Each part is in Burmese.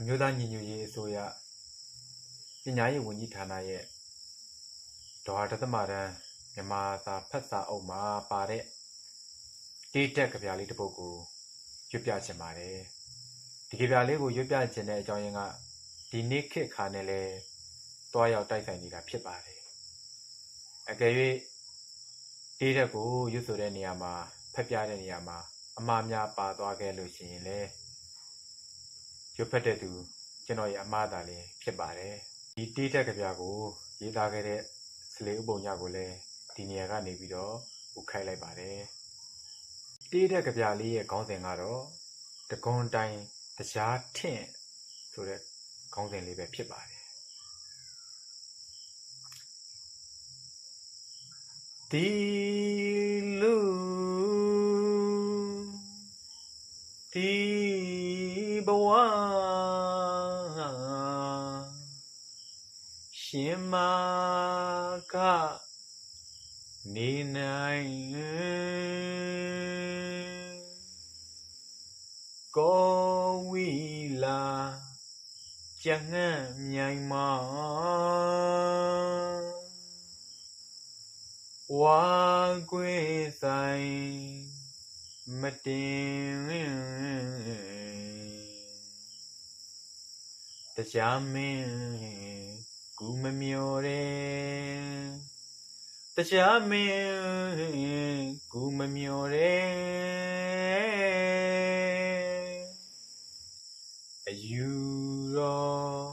အမျိုးသားညီညွတ်ရေးအစိုးရပညာရေးဝန်ကြီးဌာနရဲ့ဒေါ်ဟာတသမတန်းမြန်မာစာဖတ်စာအုပ်မှာပါတဲ့တေးတက်ကဗျာလေးတစ်ပုဒ်ကိုရွတ်ပြချင်ပါတယ်ဒီကဗျာလေးကိုရွတ်ပြချင်တဲ့အကြောင်းရင်းကဒီနေ့ခေတ်ခါနဲ့လဲတွားရောက်တိုက်ဆိုင်နေတာဖြစ်ပါတယ်အကယ်၍တေးတက်ကိုရွတ်ဆိုတဲ့နေရာမှာဖတ်ပြတဲ့နေရာမှာအမှားများပါသွားခဲ့လို့ရှိရင်လည်း ရွတ်ဖက်တဲ့သူကျွန်တော်ရဲ့အမှားသာလေးဖြစ်ပါတယ်ဒီတေးတက်ကဗျာကို ရေးသားခဲ့တဲ့စလေဥပုံညကိုလည်းဒီနေရာကနေပြီးတော့ဥခိုက်လိုက်ပါတယ်တေးတက်ကဗျာလေးရဲ့ခေါင်းစဉ်ကတော့တကွန်တိုင်တရားထင့်ဆိုတဲ့ခေါင်းစဉ်လေးပဲဖြစ်ပါတယ်ဒီလူ ဒီဘဝရှင်မာကနေနိုင်ကိုဝီလာကျငန့်မြိုင်မာဝါကွေဆိုင် မတင်တရားမင်းကူမမျော်တဲ့တရားမင်းကူမမျော်တဲ့အယူတော်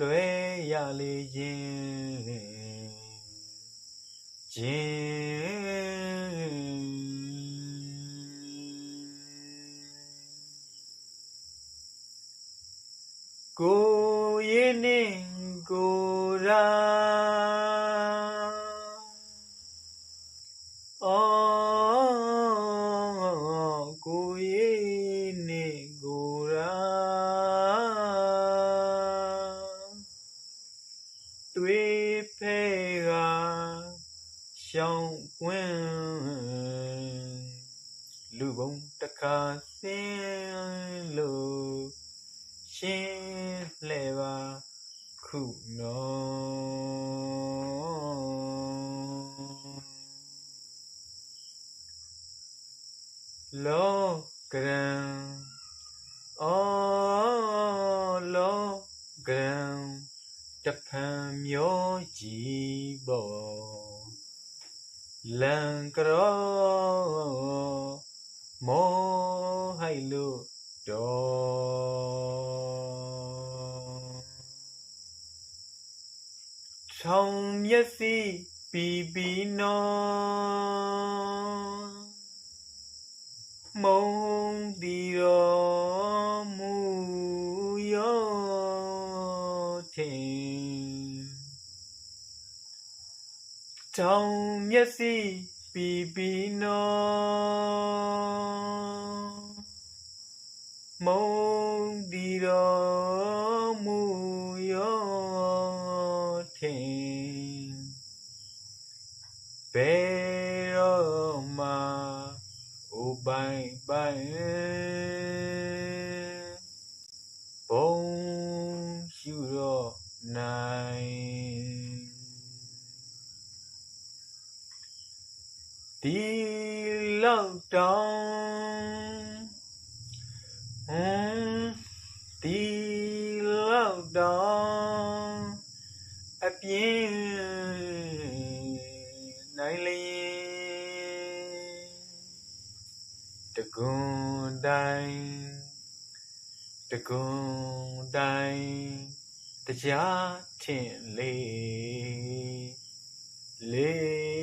လွဲရလေခြင်းခြင်း ကိုရဲ့နေကိုရာအော်ကိုရဲ့နေကိုရာတွေ့ဖဲကရှောင်းကွင်းလူပုံတစ်ခါဆင်းလို့ ရှင်းလှဲပါခုနော်လောကရံအော်လောကရံတဖန်မျောကြည့်ပေါ်လံကရောမောဟိုက်လို့တော် ထောင်မျက်စိပီပီနော်မုံတီတော်မူရောထင်ထောင်မျက်စိပီ ဥပိုင်ပိုင်ဘုံရှုတော့နိုင်ဒီလောက်တောင်ဟ ကွန်တိုင်းတကွန်တိုင်းတရားထင်လေလေ